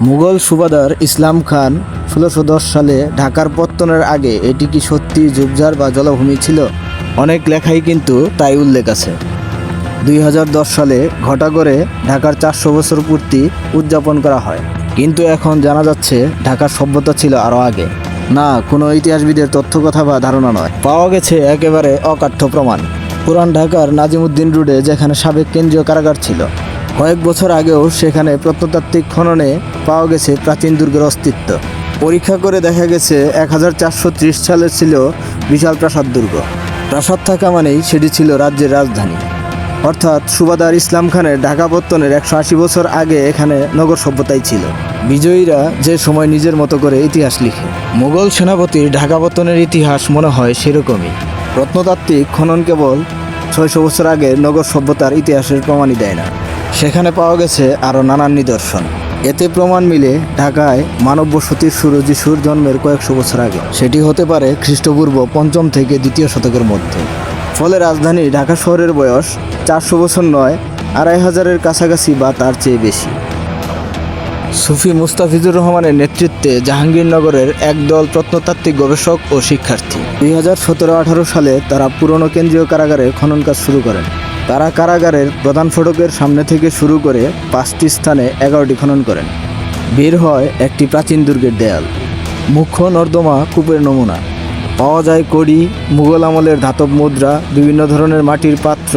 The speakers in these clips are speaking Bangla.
মুঘল সুবাদার ইসলাম খান ষোলোশো সালে ঢাকার পত্তনের আগে এটি কি সত্যি ঝুপঝাড় বা জলাভূমি ছিল? অনেক লেখাই কিন্তু তাই উল্লেখ আছে। দুই হাজার দশ সালে ঘটা করে ঢাকার চারশো বছর পূর্তি উদযাপন করা হয়। কিন্তু এখন জানা যাচ্ছে ঢাকার সভ্যতা ছিল আরও আগে। না, কোনো ইতিহাসবিদের তথ্য কথা বা ধারণা নয়। পাওয়া গেছে একেবারে অকাঠ্য প্রমাণ। পুরান ঢাকার নাজিমুদ্দিন রোডে যেখানে সাবেক কেন্দ্রীয় কারাগার ছিল। কয়েক বছর আগেও সেখানে প্রত্নতাত্ত্বিক খননে পাওয়া গেছে প্রাচীন দুর্গের অস্তিত্ব। পরীক্ষা করে দেখা গেছে এক হাজার চারশো ত্রিশ সালে ছিল বিশাল প্রাসাদ দুর্গ। প্রাসাদ থাকা মানেই সেটি ছিল রাজ্যের রাজধানী। অর্থাৎ সুবাদার ইসলাম খানের ঢাকা পত্তনের একশো আশি বছর আগে এখানে নগর সভ্যতাই ছিল। বিজয়ীরা যে সময় নিজের মতো করে ইতিহাস লিখে। মুঘল সেনাপতির ঢাকা পত্তনের ইতিহাস মনে হয় সেরকমই। প্রত্নতাত্ত্বিক খনন কেবল ছয়শো বছর আগে নগর সভ্যতার ইতিহাসের প্রমাণই দেয় না। সেখানে পাওয়া গেছে আরও নানান নিদর্শন। এতে প্রমাণ মিলে ঢাকায় মানব বসতির যিশুর জন্মের কয়েকশো বছর আগে। সেটি হতে পারে খ্রিস্টপূর্ব পঞ্চম থেকে দ্বিতীয় শতকের মধ্যে। ফলে রাজধানী ঢাকা শহরের বয়স চারশো বছর নয়, আড়াই হাজারের কাছাকাছি বা তার চেয়ে বেশি। সুফি মুস্তাফিজুর রহমানের নেতৃত্বে জাহাঙ্গীরনগরের একদল প্রত্নতাত্ত্বিক গবেষক ও শিক্ষার্থী। দুই হাজার সতেরো আঠারো সালে তারা পুরনো কেন্দ্রীয় কারাগারে খনন কাজ শুরু করেন। তারা কারাগারের প্রধান ফটকের সামনে থেকে শুরু করে পাঁচটি স্থানে এগারোটি খনন করেন। বের হয় একটি প্রাচীন দুর্গের দেয়াল। মুখ্য নর্দমা কূপের নমুনা। পাওয়া যায় কড়ি, মুঘল আমলের ধাতব মুদ্রা, বিভিন্ন ধরনের মাটির পাত্র,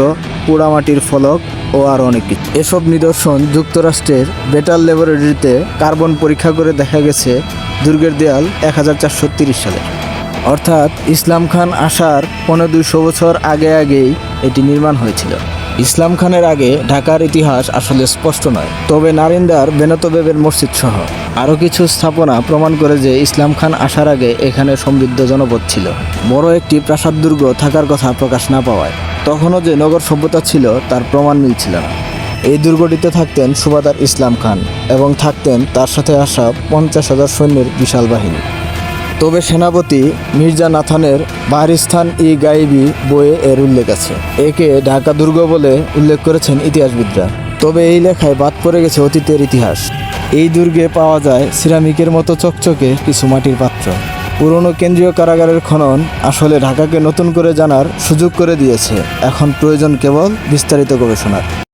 পোড়া মাটির ফলক ও আরও অনেক কিছু। এসব নিদর্শন যুক্তরাষ্ট্রের বেটাল ল্যাবরেটরিতে কার্বন পরীক্ষা করে দেখা গেছে দুর্গের দেয়াল এক হাজার চারশো তিরিশ সালে অর্থাৎ ইসলাম খান আসার পনেরো দুইশো বছর আগে আগেই এটি নির্মাণ হয়েছিল। ইসলাম খানের আগে ঢাকার ইতিহাস আসলে স্পষ্ট নয়, তবে নারিন্দার বেনতবেবের মসজিদ সহ আরও কিছু স্থাপনা প্রমাণ করে যে ইসলাম খান আসার আগে এখানে সমৃদ্ধ জনপদ ছিল। বড় একটি প্রাসাদ দুর্গ থাকার কথা প্রকাশ না পাওয়ায় তখনও যে নগর সভ্যতা ছিল তার প্রমাণ মিলছিল না। এই দুর্গটিতে থাকতেন সুবাদার ইসলাম খান এবং থাকতেন তার সাথে আসা পঞ্চাশ হাজার সৈন্যের বিশাল বাহিনী। তবে সেনাপতি মির্জা নাথানের বাহারিস্তান ই গাইবি বইয়ে এর উল্লেখ আছে। একে ঢাকা দুর্গ বলে উল্লেখ করেছেন ইতিহাসবিদরা। তবে এই লেখায় বাদ পড়ে গেছে অতীতের ইতিহাস। এই দুর্গে পাওয়া যায় সিরামিকের মতো চকচকে কিছু মাটির পাত্র। পুরনো কেন্দ্রীয় কারাগারের খনন আসলে ঢাকাকে নতুন করে জানার সুযোগ করে দিয়েছে। এখন প্রয়োজন কেবল বিস্তারিত গবেষণার।